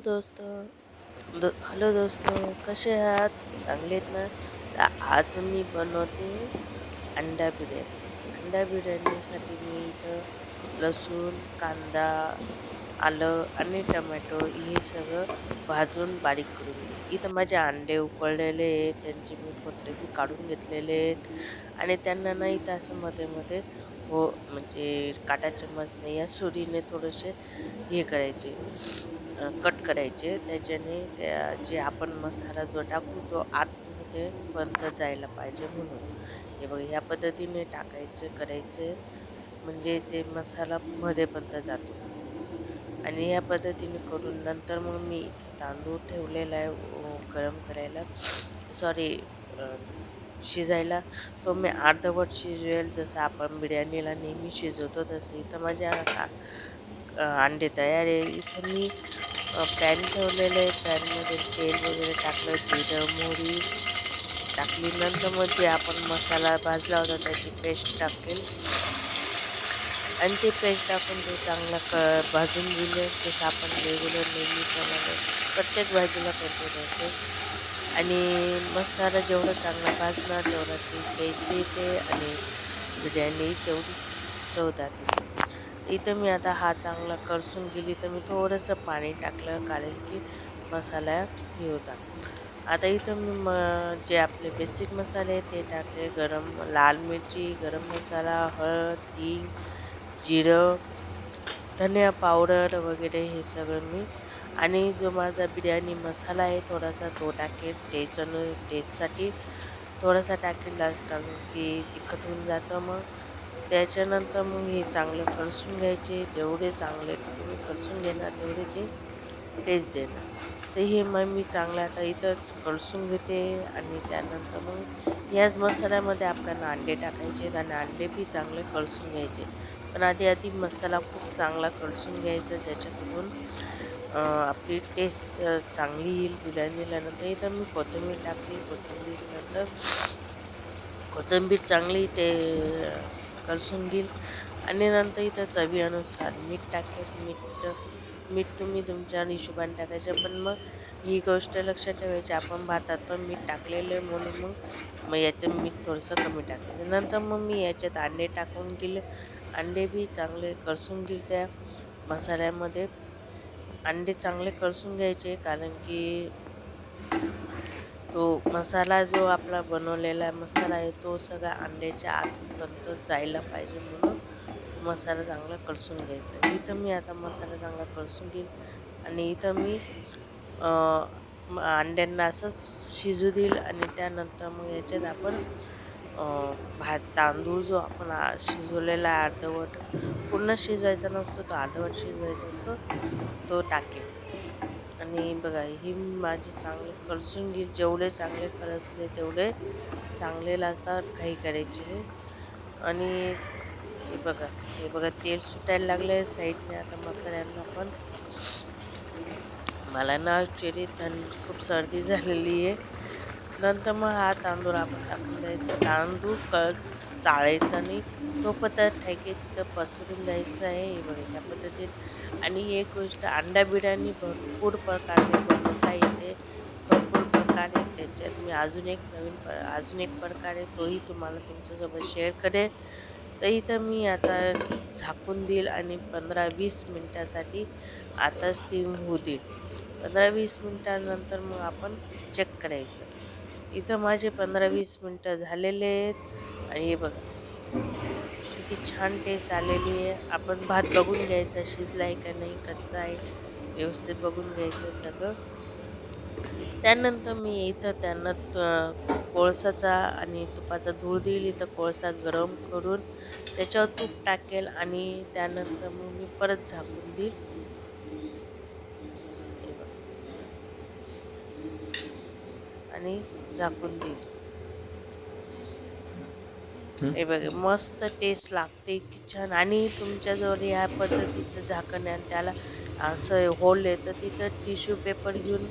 Hello दोस्त? दो hello दोस्त कसे आहात? चांगले आहेत ना? तर आज मी बनवते अंडा बिर्याणी. अंडा बिर्याणीसाठी मी इथं लसूण कांदा आलं आणि टमॅटो हे सगळं भाजून बारीक करून इथं माझे अंडे उकळलेले आहेत त्यांचे मी पत्रे बी काढून घेतलेले आहेत. आणि त्यांना ना इथं असं मध्ये मध्ये हो म्हणजे काटा चम्मचने या सुरीने थोडेसे हे करायचे. कट करायचे. त्याच्याने त्या जे आपण मसाला जो टाकू तो आतमध्ये बंद जायला पाहिजे म्हणून. हे बघ ह्या पद्धतीने टाकायचे करायचे. म्हणजे ते मसाला मध्ये बंद जातो. आणि या पद्धतीने करून नंतर मग मी इथे तांदूळ ठेवलेला आहे गरम करायला. सॉरी शिजायला. तो मी अर्धवट शिजवेल जसं आपण बिर्याणीला नेहमी शिजवतो तसं इथं माझ्या अंडे तयार आहे. इथं मी पॅन ठेवलेलं आहे. पॅनमध्ये तेल वगैरे टाकलं जिरं मोहरी टाकली. नंतर मग जे आपण मसाला भाजला होता त्याची पेस्ट टाकेल. आणि ते पेस्ट टाकून ते चांगला क भाजून दिलं तसं आपण रेग्युलर नेहमीप्रमाणे प्रत्येक भाजीला करतो तसं. आणि मसाला जेवढा चांगला भाजणार तेवढा ती टेस्ट येते आणि बिर्याणी तेवढी चवदार येते इथं मी आता हा चांगला करसून गेली तर मी थोडंसं पाणी टाकलं कारण की मसाला हे होता. आता इथं मी म जे आपले बेसिक मसाले आहेत ते टाकले. गरम लाल मिरची गरम मसाला हळद हिंग जिरं धनिया पावडर वगैरे हे सगळं मी आणि जो माझा बिर्याणी मसाला आहे थोडासा तो टाकेल टेस्टनं टेस्टसाठी थोडासा टाकेल लास्ट कारण की तिखट होऊन जातं मग. त्याच्यानंतर मग हे चांगलं कळसून घ्यायचे जेवढे चांगले तुम्ही कळसून घेणार तेवढे ते टेस्ट देणार. तर हे मग मी चांगलं आता इथंच कळसून घेते आणि त्यानंतर मग याच मसाल्यामध्ये आपल्याला अंडे टाकायचे आणि अंडे बी चांगले कळसून घ्यायचे. पण आधी आधी मसाला खूप चांगला कळसून घ्यायचा ज्याच्याकडून आपली टेस्ट चांगली येईल बिर्याणीला नंतर इथं मी कोथिंबीर टाकली कोथिंबीर नंतर कोथिंबीर चांगली ते कलसून घेईल आणि नंतर इथं चवीनुसार मीठ टाकेल मीठ मीठ तुम्ही तुमच्या हिशोबाने टाकायचं. पण मग ही गोष्ट लक्षात ठेवायची. आपण भातात पण मीठ टाकलेलं आहे म्हणून मग मग याच्यात मीठ थोडंसं कमी टाकायचं. नंतर मग मी याच्यात अंडे टाकून गेले अंडे बी चांगले कळसून घेईल त्या मसाल्यामध्ये. अंडे चांगले कळसून घ्यायचे कारण की तो मसाला जो आपला बनवलेला मसाला आहे तो सगळा अंड्याच्या आतपर्यंत जायला पाहिजे म्हणून तो मसाला चांगला कळसून घ्यायचा. इथं मी आता मसाला चांगला कळसून घेईल आणि इथं मी अंड्यांना असंच शिजू देईल आणि त्यानंतर मग याच्यात आपण भात तांदूळ जो आपण शिजवलेला आहे अर्धवट पूर्ण शिजवायचा नसतो तो अर्धवट शिजवायचा असतो तो टाकेल आणि बघा ही माझी चांगली कळसून घे जेवढे चांगले कळसले तेवढे चांगले लागतात काही करायचे आणि हे बघा हे बघा तेल सुटायला लागले साईडने आता मसाल्यांना पण. मला ना ॲक्च्युली थंडी खूप सर्दी झालेली आहे. नंतर मग हा तांदूळ आपण टाकून द्यायचा. तांदूळ कळ चाळायचा नाही. तो पदार्थ ठेके तिथं पसरून द्यायचं आहे हे बघा त्या आणि एक गोष्ट अंडा बिर्याणी भरपूर प्रकारे बनवता येते भरपूर प्रकार आहेत त्याच्यात. मी अजून एक नवीन प अजून एक प्रकार आहे तोही तुम्हाला तुमच्यासोबत शेअर करेन. तर इथं मी आता झाकून देईल आणि पंधरा वीस मिनटासाठी आता स्टीम होऊ देईल. पंधरा वीस मिनटानंतर मग आपण चेक करायचं. इथं माझे पंधरा वीस मिनटं झालेले आहेत. आणि हे बघा. किती छान टेस्ट आलेली आहे. आपण भात बघून घ्यायचा शिजला आहे का नाही कच्चा आहे व्यवस्थित बघून घ्यायचं सगळं. त्यानंतर मी इथं त्यांना कोळसाचा आणि तुपाचा धूळ देईल इथं कोळसा गरम करून त्याच्यावर तूप टाकेल आणि त्यानंतर मग मी परत झाकून देईल. आणि झाकून देईल. हे. बघ मस्त टेस्ट लागते छान. आणि तुमच्याजवळ या पद्धतीचं झाकण आहे त्याला असं होल आहे तर तिथं टिश्यू पेपर घेऊन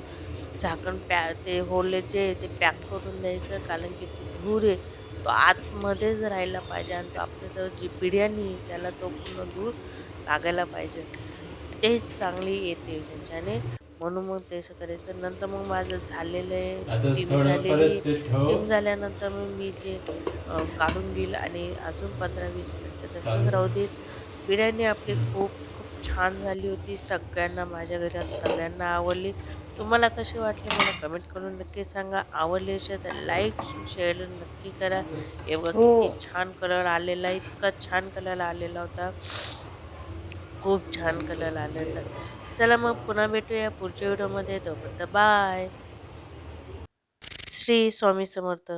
झाकण पॅ ते होल जे ते पॅक करून द्यायचं. कारण की धूर आहे तो आतमध्येच राहायला पाहिजे आणि तो आपल्या तर जी बिर्याणी आहे त्याला तो पूर्ण धूर लागायला पाहिजे. टेस्ट चांगली येते त्याच्याने. म्हणून मग ते असं करायचं. नंतर मग माझं झालेलं आहे. टीम झालेली टीम झाल्यानंतर मग मी जे काढून देईल आणि अजून पंधरा वीस मिनटं तसंच. राहू देईल. बिर्याणी आपली खूप खूप छान झाली होती. सगळ्यांना माझ्या घरात सगळ्यांना आवडली. तुम्हाला कशी वाटली मला कमेंट करून नक्की सांगा. आवडली असेल तर लाईक शेअर नक्की करा. बघा हो. किती छान कलर आलेला इतका छान कलर आलेला होता. खूप छान कलर आलेला. चला मग पुन्हा भेटूया पुढच्या व्हिडिओमध्ये. तोपर्यंत बाय. श्री स्वामी समर्थ.